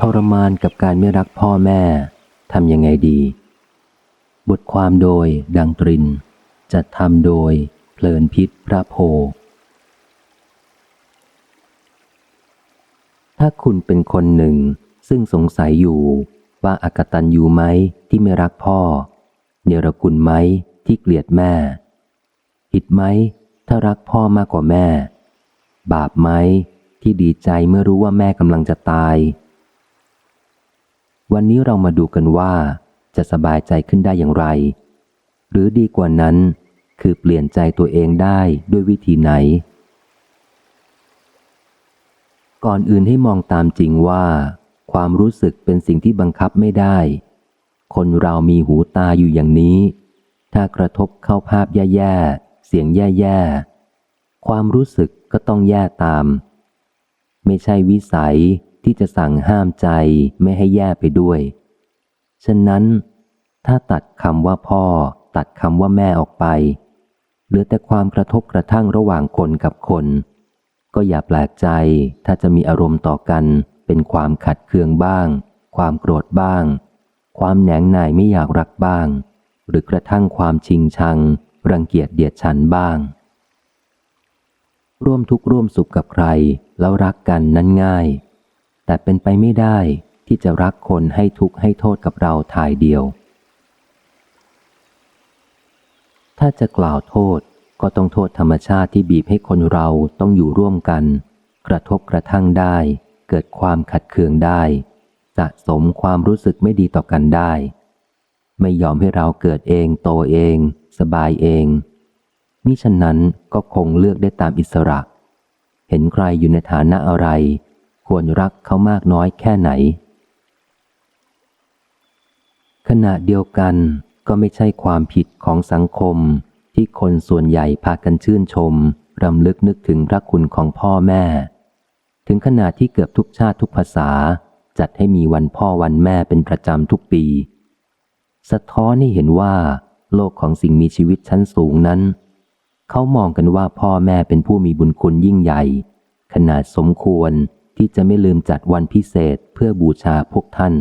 ทรมานกับการไม่รักพ่อแม่ทำยังไงดี บทความโดยดังตริน จัดทำโดยเพลินพิษพระโพ ถ้าคุณเป็นคนหนึ่ง ซึ่งสงสัยอยู่ว่าอากตันยูไหมที่ไม่รักพ่อ เนรคุณไหมที่เกลียดแม่ ผิดไหมถ้ารักพ่อมากกว่าแม่ บาปไหมที่ดีใจเมื่อรู้ว่าแม่กำลังจะตาย วันนี้เรามาดูกันว่าจะสบายใจขึ้นได้อย่างไร หรือดีกว่านั้น คือเปลี่ยนใจตัวเองได้ด้วยวิธีไหน ก่อนอื่นให้มองตามจริงว่า ความรู้สึกเป็นสิ่งที่บังคับไม่ได้ คนเรามีหูตาอยู่อย่างนี้ ถ้ากระทบเข้าภาพแย่ๆ เสียงแย่ๆ ความรู้สึกก็ต้องแย่ตาม ไม่ใช่วิสัย ที่จะสั่งห้ามใจไม่ให้แย่ไปด้วย ฉะนั้น ถ้าตัดคำว่าพ่อ ตัดคำว่าแม่ออกไป เหลือแต่ความกระทบกระทั่งระหว่างคนกับคน ก็อย่าแปลกใจ ถ้าจะมีอารมณ์ต่อกัน เป็นความขัดเคืองบ้าง ความโกรธบ้าง ความแหนงหน่ายไม่อยากรักบ้าง หรือกระทั่งความชิงชัง รังเกียจเดียดฉันบ้างร่วมทุกข์ร่วมสุขกับใคร แล้วรักกันนั้นง่าย แต่เป็นไปไม่ได้ที่จะรักคนให้ทุกข์ให้โทษกับเราทายเดียว ถ้าจะกล่าวโทษก็ต้องโทษธรรมชาติที่บีบให้คนเราต้องอยู่ร่วมกัน กระทบกระทั่งได้ เกิดความขัดเคืองได้ สะสมความรู้สึกไม่ดีต่อกันได้ ไม่ยอมให้เราเกิดเองโตเอง สบายเองมิฉะนั้นก็คงเลือกได้ตามอิสระ เห็นใครอยู่ในฐานะอะไร ควรรักเขามากน้อยแค่ไหน ขณะเดียวกันก็ไม่ใช่ความผิดของสังคมที่คนส่วนใหญ่พากันชื่นชม รำลึกนึกถึงพระคุณของพ่อแม่ ถึงขนาดที่เกือบทุกชาติทุกภาษา จัดให้มีวันพ่อวันแม่เป็นประจำทุกปี สะท้อนให้เห็นว่า โลกของสิ่งมีชีวิตชั้นสูงนั้น เขามองกันว่าพ่อแม่เป็นผู้มีบุญคุณยิ่งใหญ่ ขนาดสมควร ที่จะไม่ลืมจัดวันพิเศษเพื่อบูชาพวกท่าน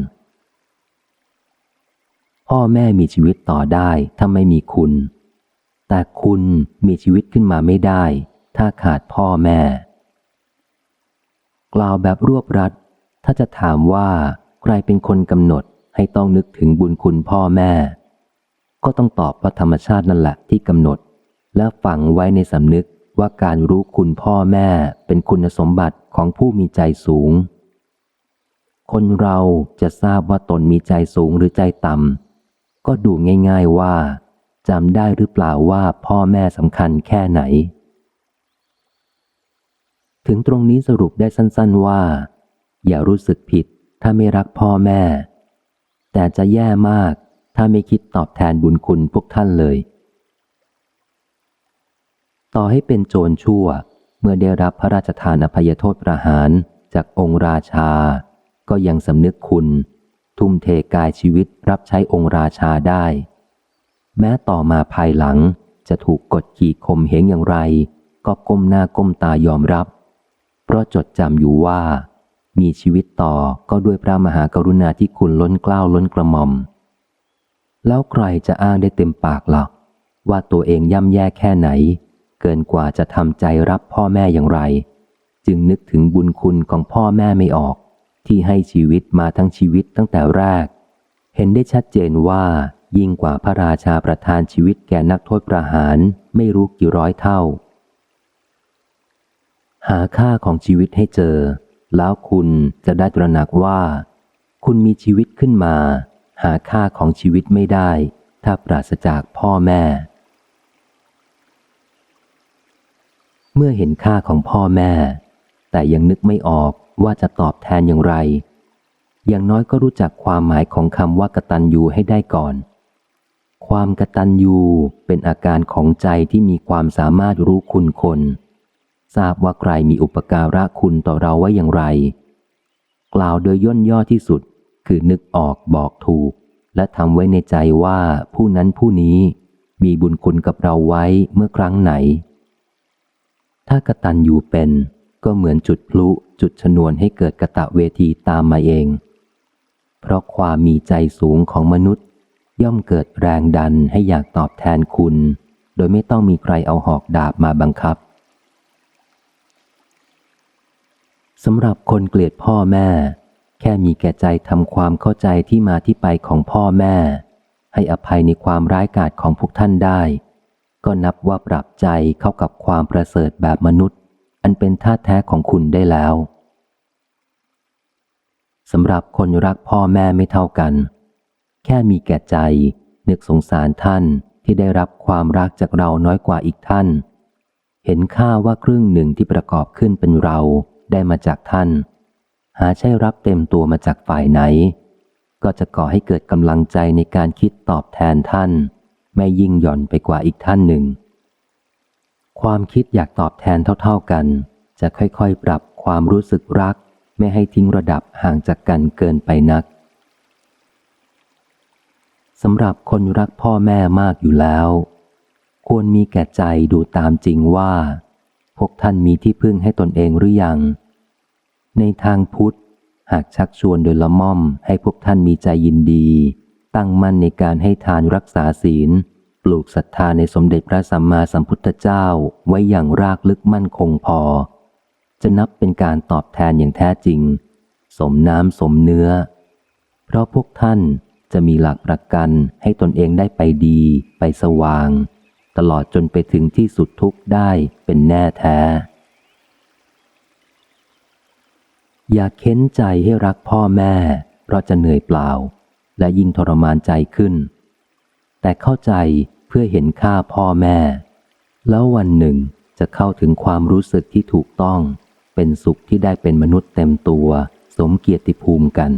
พ่อแม่มีชีวิตต่อได้ถ้าไม่มีคุณ แต่คุณมีชีวิตขึ้นมาไม่ได้ ถ้าขาดพ่อแม่ กล่าวแบบรวบรัด ถ้าจะถามว่าใครเป็นคนกำหนดให้ต้องนึกถึงบุญคุณพ่อแม่ ก็ต้องตอบว่าธรรมชาตินั่นแหละที่กำหนด และฝังไว้ในสำนึกว่าการรู้คุณพ่อแม่เป็นคุณสมบัติ ของผู้มีใจสูง คนเราจะทราบว่าตนมีใจสูงหรือใจต่ำก็ดูง่าย ๆว่าจำได้หรือเปล่าว่าพ่อแม่สำคัญแค่ไหน ถึงตรงนี้สรุปได้สั้นๆว่า อย่ารู้สึกผิดถ้าไม่รักพ่อแม่ แต่จะแย่มากถ้าไม่คิดตอบแทนบุญคุณพวกท่านเลย ต่อให้เป็นโจรชั่ว เมื่อได้รับพระราชทานอภัยโทษประหารจากองค์ราชา ก็ยังสำนึกคุณ ทุ่มเทกายชีวิตรับใช้องค์ราชาได้ แม้ต่อมาภายหลังจะถูกกดขี่ข่มเหงอย่างไร ก็ก้มหน้าก้มตายอมรับ เพราะจดจำอยู่ว่า มีชีวิตต่อก็ด้วยพระมหากรุณาที่คุณล้นเกล้าล้นกระหม่อม แล้วใครจะอ้างได้เต็มปากหรอกว่าตัวเองย่ำแย่แค่ไหน เกินกว่าจะทำใจรับพ่อแม่อย่างไร จึงนึกถึงบุญคุณของพ่อแม่ไม่ออก ที่ให้ชีวิตมาทั้งชีวิตตั้งแต่แรก เห็นได้ชัดเจนว่ายิ่งกว่าพระราชาประทานชีวิตแก่นักโทษประหารไม่รู้กี่ร้อยเท่า หาค่าของชีวิตให้เจอ แล้วคุณจะได้ตระหนักว่า คุณมีชีวิตขึ้นมา หาค่าของชีวิตไม่ได้ ถ้าปราศจากพ่อแม่ เมื่อเห็นค่าของพ่อแม่ แต่ยังนึกไม่ออกว่าจะตอบแทนอย่างไร อย่างน้อยก็รู้จักความหมายของคำว่ากตัญญูให้ได้ก่อน ความกตัญญูเป็นอาการของใจที่มีความสามารถรู้คุณคน ทราบว่าใครมีอุปการะคุณต่อเราไว้อย่างไร กล่าวโดยย่นย่อที่สุดคือนึกออกบอกถูก และทำไว้ในใจว่าผู้นั้นผู้นี้มีบุญคุณกับเราไว้เมื่อครั้งไหน ถ้ากระตัญญูเป็น ก็เหมือนจุดพลุจุดชนวนให้เกิดกระตะเวทีตามมาเอง เพราะความมีใจสูงของมนุษย์ ย่อมเกิดแรงดันให้อยากตอบแทนคุณ โดยไม่ต้องมีใครเอาหอกดาบมาบังคับสำหรับคนเกลียดพ่อแม่ แค่มีแก่ใจทำความเข้าใจที่มาที่ไปของพ่อแม่ ให้อภัยในความร้ายกาจของพวกท่านได้ ก็นับว่าปรับใจเข้ากับความประเสริฐแบบมนุษย์ อันเป็นท่าแท้ของคุณได้แล้วสำหรับคนรักพ่อแม่ไม่เท่ากัน แค่มีแก่ใจ นึกสงสารท่านที่ได้รับความรักจากเราน้อยกว่าอีกท่าน เห็นค่าว่าครึ่งหนึ่งที่ประกอบขึ้นเป็นเราได้มาจากท่าน หาใช่รับเต็มตัวมาจากฝ่ายไหน ก็จะก่อให้เกิดกำลังใจในการคิดตอบแทนท่าน ไม่ยิ่งหย่อนไปกว่าอีกท่านหนึ่ง ความคิดอยากตอบแทนเท่าๆกัน จะค่อยๆ ปรับความรู้สึกรัก ไม่ให้ทิ้งระดับห่างจากกันเกินไปนักสำหรับคนรักพ่อแม่มากอยู่แล้ว ควรมีแก่ใจดูตามจริงว่า พวกท่านมีที่พึ่งให้ตนเองหรือยัง ในทางพุทธ หากชักชวนโดยละม่อมให้พวกท่านมีใจยินดี ตั้งมั่นในการให้ทานรักษาศีล ปลูกศรัทธาในสมเด็จพระสัมมาสัมพุทธเจ้าไว้อย่างรากลึกมั่นคงพอ จะนับเป็นการตอบแทนอย่างแท้จริง สมน้ำสมเนื้อ เพราะพวกท่านจะมีหลักประกันให้ตนเองได้ไปดี ไปสว่าง ตลอดจนไปถึงที่สุดทุกข์ได้เป็นแน่แท้ อย่าเค้นใจให้รักพ่อแม่ เพราะจะเหนื่อยเปล่า และยิ่งทรมานใจขึ้น แต่เข้าใจเพื่อเห็นค่าพ่อแม่ แล้ววันหนึ่งจะเข้าถึงความรู้สึกที่ถูกต้อง เป็นสุขที่ได้เป็นมนุษย์เต็มตัว สมเกียรติภูมิกัน